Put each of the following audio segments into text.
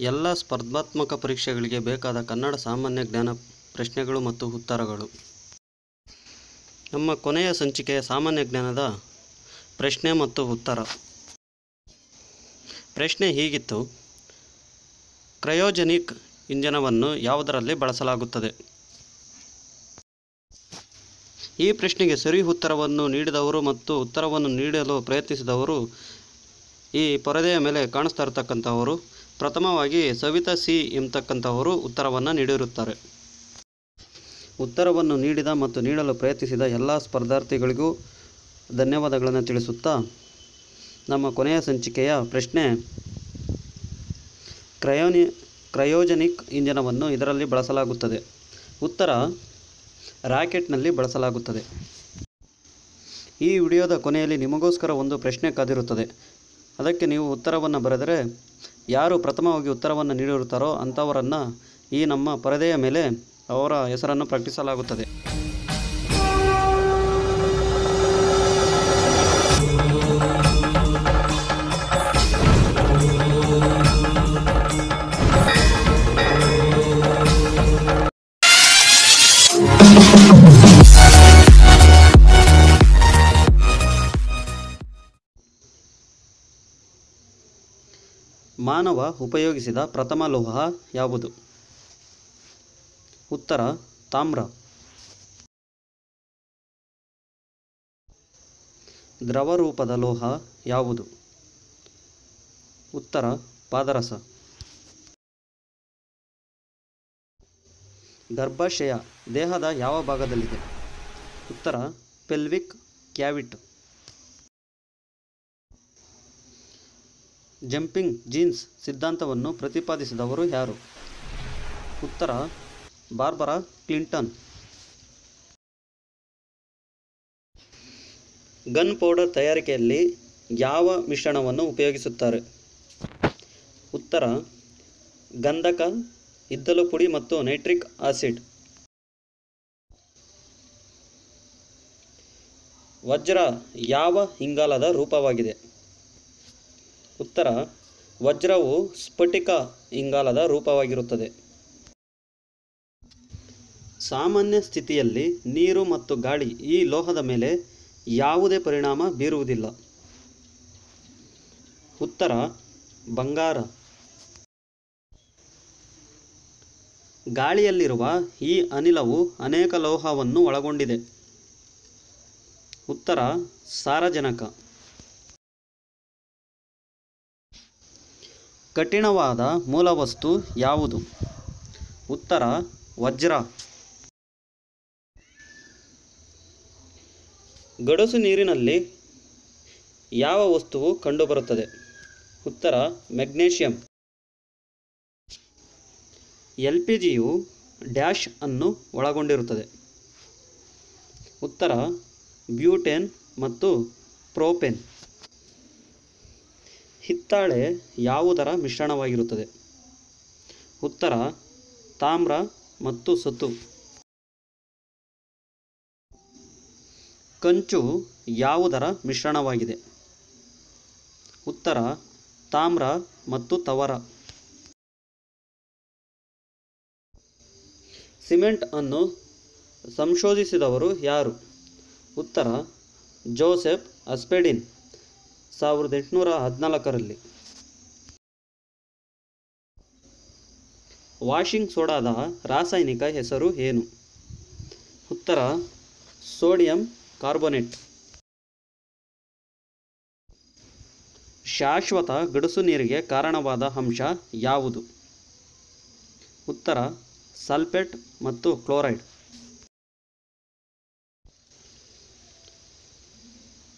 ಎಲ್ಲ ಸ್ಪರ್ಧಾತ್ಮಕ ಪರೀಕ್ಷೆಗಳಿಗೆ ಬೇಕಾದ ಕನ್ನಡ ಸಾಮಾನ್ಯ ಜ್ಞಾನ ಪ್ರಶ್ನೆಗಳು ಮತ್ತು ಉತ್ತರಗಳು. ನಮ್ಮ ಕೊನೆಯ ಸಂಚಿಕೆಯ ಸಾಮಾನ್ಯ ಜ್ಞಾನದ ಪ್ರಶ್ನೆ ಮತ್ತು ಉತ್ತರ. ಪ್ರಶ್ನೆ ಹೀಗಿತ್ತು. ಕ್ರಯೋಜೆನಿಕ್ ಇಂಜನವನ್ನು ಯಾವುದರಲ್ಲಿ ಬಳಸಲಾಗುತ್ತದೆ? ಈ ಪ್ರಶ್ನೆಗೆ ಸರಿ ಉತ್ತರವನ್ನು ನೀಡಿದವರು ಮತ್ತು ಉತ್ತರವನ್ನು ನೀಡಲು ಪ್ರಯತ್ನಿಸಿದವರು ಈ ಪರದೆಯ ಮೇಲೆ ಕಾಣಿಸ್ತಾ ಇರತಕ್ಕಂಥವರು ಪ್ರಥಮವಾಗಿ ಸವಿತಾ ಸಿ ಎಂಬತಕ್ಕಂಥವರು ಉತ್ತರವನ್ನು ನೀಡಿರುತ್ತಾರೆ. ಉತ್ತರವನ್ನು ನೀಡಿದ ಮತ್ತು ನೀಡಲು ಪ್ರಯತ್ನಿಸಿದ ಎಲ್ಲ ಸ್ಪರ್ಧಾರ್ಥಿಗಳಿಗೂ ಧನ್ಯವಾದಗಳನ್ನು ತಿಳಿಸುತ್ತಾ, ನಮ್ಮ ಕೊನೆಯ ಸಂಚಿಕೆಯ ಪ್ರಶ್ನೆ, ಕ್ರಯೋನಿ, ಕ್ರಯೋಜನಿಕ್ ಇಂಜನವನ್ನು ಇದರಲ್ಲಿ ಬಳಸಲಾಗುತ್ತದೆ. ಉತ್ತರ, ರಾಕೆಟ್ನಲ್ಲಿ ಬಳಸಲಾಗುತ್ತದೆ. ಈ ವಿಡಿಯೋದ ಕೊನೆಯಲ್ಲಿ ನಿಮಗೋಸ್ಕರ ಒಂದು ಪ್ರಶ್ನೆ ಕಾದಿರುತ್ತದೆ. ಅದಕ್ಕೆ ನೀವು ಉತ್ತರವನ್ನು ಬರೆದರೆ ಯಾರು ಪ್ರಥಮವಾಗಿ ಉತ್ತರವನ್ನು ನೀಡಿರುತ್ತಾರೋ ಅಂಥವರನ್ನು ಈ ನಮ್ಮ ಪರದೆಯ ಮೇಲೆ ಅವರ ಹೆಸರನ್ನು ಪ್ರಕಟಿಸಲಾಗುತ್ತದೆ. ಮಾನವ ಉಪಯೋಗಿಸಿದ ಪ್ರಥಮ ಲೋಹ ಯಾವುದು? ಉತ್ತರ, ತಾಮ್ರ. ದ್ರವ ರೂಪದ ಲೋಹ ಯಾವುದು? ಉತ್ತರ, ಪಾದರಸ. ಗರ್ಭಾಶಯ ದೇಹದ ಯಾವ ಭಾಗದಲ್ಲಿದೆ? ಉತ್ತರ, ಪೆಲ್ವಿಕ್ ಕ್ಯಾವಿಟ್. ಜಂಪಿಂಗ್ ಜೀನ್ಸ್ ಸಿದ್ಧಾಂತವನ್ನು ಪ್ರತಿಪಾದಿಸಿದವರು ಯಾರು? ಉತ್ತರ, ಬಾರ್ಬರಾ ಕ್ಲಿಂಟನ್. ಗನ್ ಪೌಡರ್ ತಯಾರಿಕೆಯಲ್ಲಿ ಯಾವ ಮಿಶ್ರಣವನ್ನು ಉಪಯೋಗಿಸುತ್ತಾರೆ? ಉತ್ತರ, ಗಂಧಕ ಇದ್ದಲು ಪುಡಿ ಮತ್ತು ನೈಟ್ರಿಕ್ ಆಸಿಡ್. ವಜ್ರ ಯಾವ ಇಂಗಾಲದ ರೂಪವಾಗಿದೆ? ಉತ್ತರ, ವಜ್ರವು ಸ್ಫಟಿಕ ಇಂಗಾಲದ ರೂಪವಾಗಿರುತ್ತದೆ. ಸಾಮಾನ್ಯ ಸ್ಥಿತಿಯಲ್ಲಿ ನೀರು ಮತ್ತು ಗಾಳಿ ಈ ಲೋಹದ ಮೇಲೆ ಯಾವುದೇ ಪರಿಣಾಮ ಬೀರುವುದಿಲ್ಲ. ಉತ್ತರ, ಬಂಗಾರ. ಗಾಳಿಯಲ್ಲಿರುವ ಈ ಅನಿಲವು ಅನೇಕ ಲೋಹವನ್ನು ಒಳಗೊಂಡಿದೆ. ಉತ್ತರ, ಸಾರಜನಕ. ಕಠಿಣವಾದ ಮೂಲವಸ್ತು ಯಾವುದು? ಉತ್ತರ, ವಜ್ರ. ಗಡಸು ನೀರಿನಲ್ಲಿ ಯಾವ ವಸ್ತುವು ಕಂಡುಬರುತ್ತದೆ? ಉತ್ತರ, magnesium. L P G dash ಅನ್ನು ಒಳಗೊಂಡಿರುತ್ತದೆ. ಉತ್ತರ, ಬ್ಯೂಟೇನ್ ಮತ್ತು ಪ್ರೋಪೇನ್. ಹಿತ್ತಾಳೆ ಯಾವುದರ ಮಿಶ್ರಣವಾಗಿರುತ್ತದೆ? ಉತ್ತರ, ತಾಮ್ರ ಮತ್ತು ಸತು ಕಂಚು ಯಾವುದರ ಮಿಶ್ರಣವಾಗಿದೆ? ಉತ್ತರ, ತಾಮ್ರ ಮತ್ತು ತವರ. ಸಿಮೆಂಟ್ ಅನ್ನು ಸಂಶೋಧಿಸಿದವರು ಯಾರು? ಉತ್ತರ, ಜೋಸೆಫ್ ಅಸ್ಪೆಡಿನ್. ಸಾವಿರದ ಎಂಟುನೂರ ಹದಿನಾಲ್ಕರಲ್ಲಿ. ವಾಷಿಂಗ್ ಸೋಡಾದ ರಾಸಾಯನಿಕ ಹೆಸರು ಏನು? ಉತ್ತರ, ಸೋಡಿಯಂ ಕಾರ್ಬೋನೇಟ್. ಶಾಶ್ವತ ಗಡಸು ನೀರಿಗೆ ಕಾರಣವಾದ ಅಂಶ ಯಾವುದು? ಉತ್ತರ, ಸಲ್ಫೇಟ್ ಮತ್ತು ಕ್ಲೋರೈಡ್.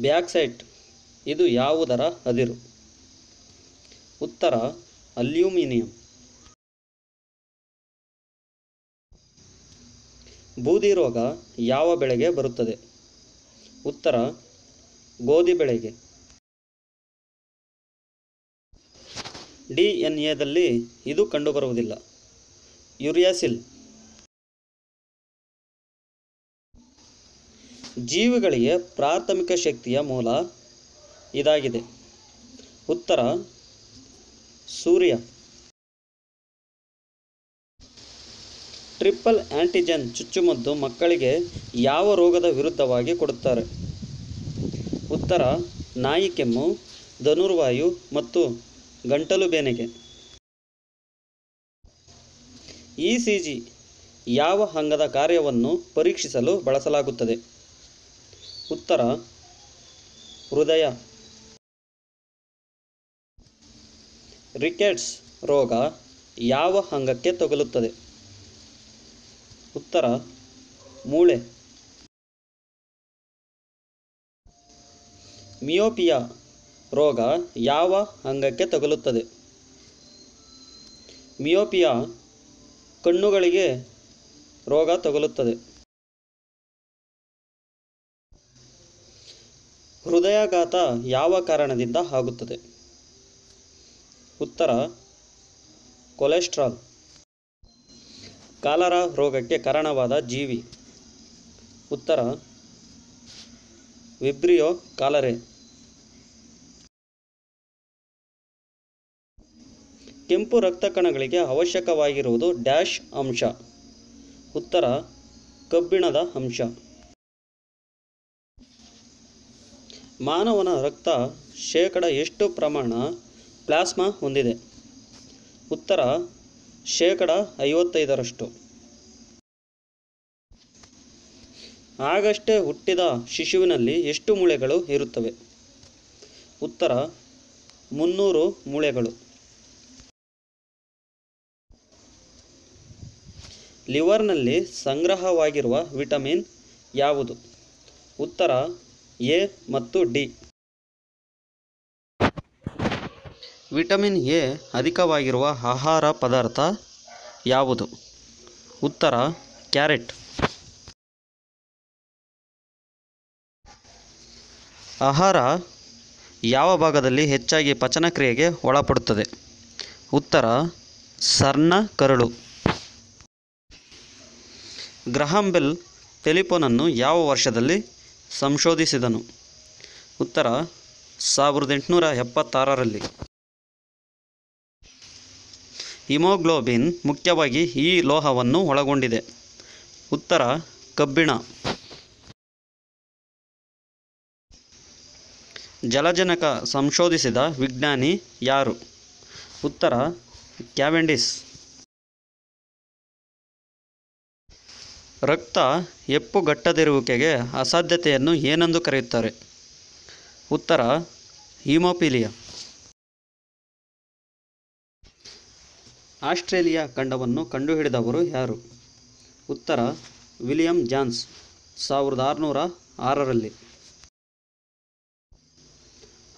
ಬ್ಯಾಕ್ಸೈಟ್. ಇದು ಯಾವುದರ ಅದಿರು? ಉತ್ತರ, ಅಲ್ಯೂಮಿನಿಯಂ. ಬೂದಿ ರೋಗ ಯಾವ ಬೆಳೆಗೆ ಬರುತ್ತದೆ? ಉತ್ತರ, ಗೋಧಿ ಬೆಳೆಗೆ. ಡಿ ಎನ್ ಎದಲ್ಲಿ ಇದು ಕಂಡುಬರುವುದಿಲ್ಲ. ಯುರಿಯಾಸಿಲ್. ಜೀವಿಗಳಿಗೆ ಪ್ರಾಥಮಿಕ ಶಕ್ತಿಯ ಮೂಲ ಇದಾಗಿದೆ. ಉತ್ತರ, ಸೂರ್ಯ. ಟ್ರಿಪಲ್ ಆಂಟಿಜೆನ್ ಚುಚ್ಚುಮದ್ದು ಮಕ್ಕಳಿಗೆ ಯಾವ ರೋಗದ ವಿರುದ್ಧವಾಗಿ ಕೊಡುತ್ತಾರೆ? ಉತ್ತರ, ನಾಯಿ ಕೆಮ್ಮು, ಧನುರ್ವಾಯು ಮತ್ತು ಗಂಟಲು ಬೇನೆಗೆ. ಇ ಸಿ ಜಿ ಯಾವ ಅಂಗದ ಕಾರ್ಯವನ್ನು ಪರೀಕ್ಷಿಸಲು ಬಳಸಲಾಗುತ್ತದೆ? ಉತ್ತರ, ಹೃದಯ. ರಿಕೆಟ್ಸ್ ರೋಗ ಯಾವ ಅಂಗಕ್ಕೆ ತಗುಲುತ್ತದೆ? ಉತ್ತರ, ಮೂಳೆ. ಮಿಯೋಪಿಯಾ ರೋಗ ಯಾವ ಅಂಗಕ್ಕೆ ತಗುಲುತ್ತದೆ? ಮಿಯೋಪಿಯಾ ಕಣ್ಣುಗಳಿಗೆ ರೋಗ ತಗುಲುತ್ತದೆ. ಹೃದಯಾಘಾತ ಯಾವ ಕಾರಣದಿಂದ ಆಗುತ್ತದೆ? ಉತ್ತರ, ಕೊಲೆಸ್ಟ್ರಾಲ್. ಕಾಲರ ರೋಗಕ್ಕೆ ಕಾರಣವಾದ ಜೀವಿ. ಉತ್ತರ, ವಿಬ್ರಿಯೋ ಕಾಲರೆ. ಕೆಂಪು ರಕ್ತ ಕಣಗಳಿಗೆ ಅವಶ್ಯಕವಾಗಿರುವುದು ಡ್ಯಾಶ್ ಅಂಶ. ಉತ್ತರ, ಕಬ್ಬಿಣದ ಅಂಶ. ಮಾನವನ ರಕ್ತ ಶೇಕಡ ಎಷ್ಟು ಪ್ರಮಾಣ ಪ್ಲಾಸ್ಮಾ ಹೊಂದಿದೆ. ಉತ್ತರ, ಶೇಕಡ ಐವತ್ತೈದರಷ್ಟು. ಆಗಷ್ಟೇ ಹುಟ್ಟಿದ ಶಿಶುವಿನಲ್ಲಿ ಎಷ್ಟು ಮೂಳೆಗಳು ಇರುತ್ತವೆ? ಉತ್ತರ, ಮುನ್ನೂರು ಮೂಳೆಗಳು. ಲಿವರ್ನಲ್ಲಿ ಸಂಗ್ರಹವಾಗಿರುವ ವಿಟಮಿನ್ ಯಾವುದು? ಉತ್ತರ, ಎ ಮತ್ತು ಡಿ. ವಿಟಮಿನ್ ಎ ಅಧಿಕವಾಗಿರುವ ಆಹಾರ ಪದಾರ್ಥ ಯಾವುದು? ಉತ್ತರ, ಕ್ಯಾರೆಟ್. ಆಹಾರ ಯಾವ ಭಾಗದಲ್ಲಿ ಹೆಚ್ಚಾಗಿ ಪಚನಕ್ರಿಯೆಗೆ ಒಳಪಡುತ್ತದೆ? ಉತ್ತರ ಸರ್ಣ ಕರಳು. ಗ್ರಹಾಂ ಬೆಲ್ ಟೆಲಿಫೋನನ್ನು ಯಾವ ವರ್ಷದಲ್ಲಿ ಸಂಶೋಧಿಸಿದನು? ಉತ್ತರ, ಸಾವಿರದ ಎಂಟುನೂರ ಎಪ್ಪತ್ತಾರರಲ್ಲಿ. ಹಿಮೋಗ್ಲೋಬಿನ್ ಮುಖ್ಯವಾಗಿ ಈ ಲೋಹವನ್ನು ಒಳಗೊಂಡಿದೆ. ಉತ್ತರ, ಕಬ್ಬಿಣ. ಜಲಜನಕ ಸಂಶೋಧಿಸಿದ ವಿಜ್ಞಾನಿ ಯಾರು? ಉತ್ತರ, ಕ್ಯಾವೆಂಡಿಸ್. ರಕ್ತ ಎಪ್ಪುಗಟ್ಟದಿರುವಿಕೆಗೆ ಅಸಾಧ್ಯತೆಯನ್ನು ಏನೆಂದು ಕರೆಯುತ್ತಾರೆ? ಉತ್ತರ ಹಿಮೋಪಿಲಿಯಾ ಆಸ್ಟ್ರೇಲಿಯಾ ಖಂಡವನ್ನು ಕಂಡುಹಿಡಿದವರು ಯಾರು? ಉತ್ತರ, ವಿಲಿಯಂ ಜಾನ್ಸ್, ಸಾವಿರದ ಆರುನೂರ ಆರರಲ್ಲಿ.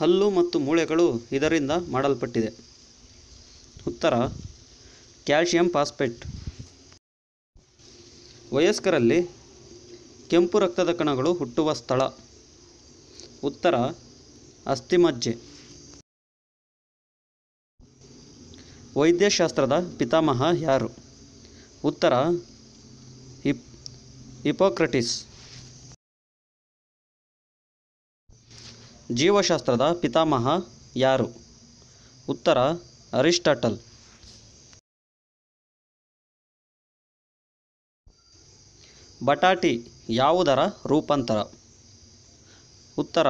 ಹಲ್ಲು ಮತ್ತು ಮೂಳೆಗಳು ಇದರಿಂದ ಮಾಡಲ್ಪಟ್ಟಿದೆ. ಉತ್ತರ, ಕ್ಯಾಲ್ಶಿಯಂ ಫಾಸ್ಫೇಟ್. ವಯಸ್ಕರಲ್ಲಿ ಕೆಂಪು ರಕ್ತದ ಕಣಗಳು ಹುಟ್ಟುವ ಸ್ಥಳ. ಉತ್ತರ, ಅಸ್ಥಿಮಜ್ಜೆ. ವೈದ್ಯಶಾಸ್ತ್ರದ ಪಿತಾಮಹ ಯಾರು? ಉತ್ತರ, ಹಿಪ್ ಹಿಪೋಕ್ರಟಿಸ್ ಜೀವಶಾಸ್ತ್ರದ ಪಿತಾಮಹ ಯಾರು? ಉತ್ತರ, ಅರಿಸ್ಟಾಟಲ್. ಬಟಾಟಿ ಯಾವುದರ ರೂಪಾಂತರ? ಉತ್ತರ,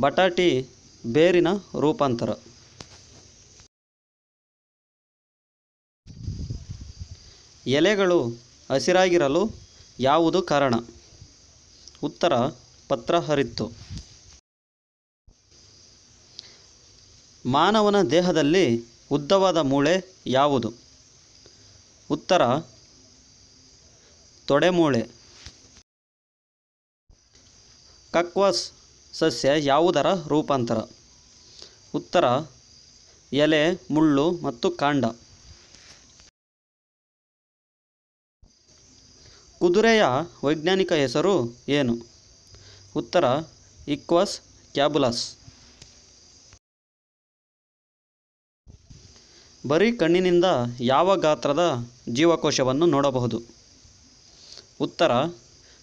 ಬಟಾಟಿ ಬೇರಿನ ರೂಪಾಂತರ. ಎಲೆಗಳು ಹಸಿರಾಗಿರಲು ಯಾವುದು ಕಾರಣ? ಉತ್ತರ, ಪತ್ರ ಹರಿತ್ತು. ಮಾನವನ ದೇಹದಲ್ಲಿ ಉದ್ದವಾದ ಮೂಳೆ ಯಾವುದು? ಉತ್ತರ ತೊಡೆಮೂಳೆ ಕಕ್ವಸ್ ಸಸ್ಯ ಯಾವುದರ ರೂಪಾಂತರ? ಉತ್ತರ, ಎಲೆ, ಮುಳ್ಳು ಮತ್ತು ಕಾಂಡ. ಕುದುರೆಯ ವೈಜ್ಞಾನಿಕ ಹೆಸರು ಏನು? ಉತ್ತರ, ಇಕ್ವಸ್ ಕ್ಯಾಬುಲಸ್. ಬರೀ ಕಣ್ಣಿನಿಂದ ಯಾವ ಗಾತ್ರದ ಜೀವಕೋಶವನ್ನು ನೋಡಬಹುದು? ಉತ್ತರ,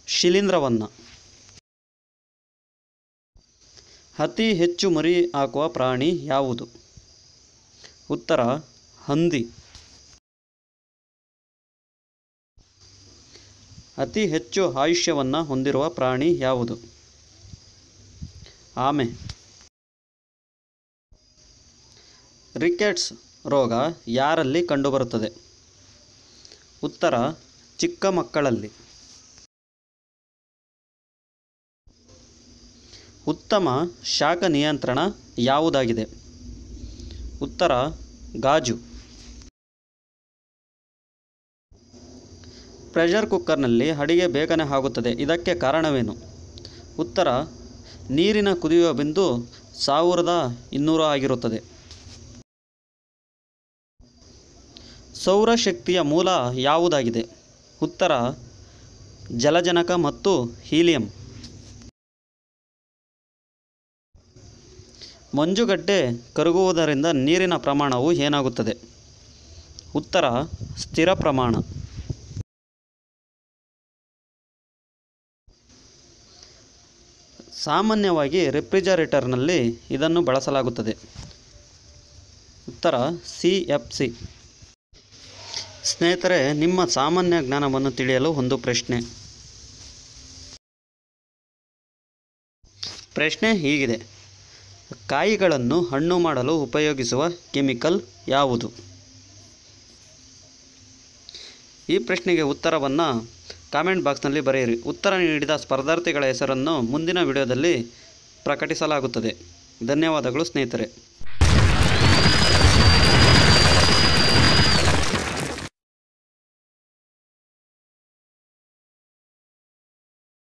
ಶಿಲೀಂಧ್ರವನ್ನು. ಅತಿ ಹೆಚ್ಚು ಮರಿ ಹಾಕುವ ಪ್ರಾಣಿ ಯಾವುದು? ಉತ್ತರ, ಹಂದಿ. ಅತಿ ಹೆಚ್ಚು ಆಯುಷ್ಯವನ್ನು ಹೊಂದಿರುವ ಪ್ರಾಣಿ ಯಾವುದು? ಆಮೆ. ರಿಕೆಟ್ಸ್ ರೋಗ ಯಾರಲ್ಲಿ ಕಂಡುಬರುತ್ತದೆ? ಉತ್ತರ, ಚಿಕ್ಕ ಮಕ್ಕಳಲ್ಲಿ. ಉತ್ತಮ ಶಾಖ ನಿಯಂತ್ರಣ ಯಾವುದಾಗಿದೆ? ಉತ್ತರ, ಗಾಜು. ಪ್ರೆಷರ್ ಕುಕ್ಕರ್ನಲ್ಲಿ ಅಡಿಗೆ ಬೇಗನೆ ಆಗುತ್ತದೆ. ಇದಕ್ಕೆ ಕಾರಣವೇನು? ಉತ್ತರ, ನೀರಿನ ಕುದಿಯುವ ಬಿಂದು ಸಾವಿರದ ಇನ್ನೂರು ಆಗಿರುತ್ತದೆ. ಸೌರಶಕ್ತಿಯ ಮೂಲ ಯಾವುದಾಗಿದೆ? ಉತ್ತರ, ಜಲಜನಕ ಮತ್ತು ಹೀಲಿಯಂ. ಮಂಜುಗಡ್ಡೆ ಕರಗುವುದರಿಂದ ನೀರಿನ ಪ್ರಮಾಣವು ಏನಾಗುತ್ತದೆ? ಉತ್ತರ, ಸ್ಥಿರ ಪ್ರಮಾಣ. ಸಾಮಾನ್ಯವಾಗಿ ರೆಫ್ರಿಜರೇಟರ್ನಲ್ಲಿ ಇದನ್ನು ಬಳಸಲಾಗುತ್ತದೆ. ಉತ್ತರ, ಸಿ ಎಫ್ ಸಿ. ಸ್ನೇಹಿತರೆ, ನಿಮ್ಮ ಸಾಮಾನ್ಯ ಜ್ಞಾನವನ್ನು ತಿಳಿಯಲು ಒಂದು ಪ್ರಶ್ನೆ. ಪ್ರಶ್ನೆ ಹೀಗಿದೆ. ಕಾಯಿಗಳನ್ನು ಹಣ್ಣು ಮಾಡಲು ಉಪಯೋಗಿಸುವ ಕೆಮಿಕಲ್ ಯಾವುದು? ಈ ಪ್ರಶ್ನೆಗೆ ಉತ್ತರವನ್ನು ಕಾಮೆಂಟ್ ಬಾಕ್ಸ್ನಲ್ಲಿ ಬರೆಯಿರಿ. ಉತ್ತರ ನೀಡಿದ ಸ್ಪರ್ಧಾರ್ಥಿಗಳ ಹೆಸರನ್ನು ಮುಂದಿನ ವಿಡಿಯೋದಲ್ಲಿ ಪ್ರಕಟಿಸಲಾಗುತ್ತದೆ. ಧನ್ಯವಾದಗಳು ಸ್ನೇಹಿತರೆ.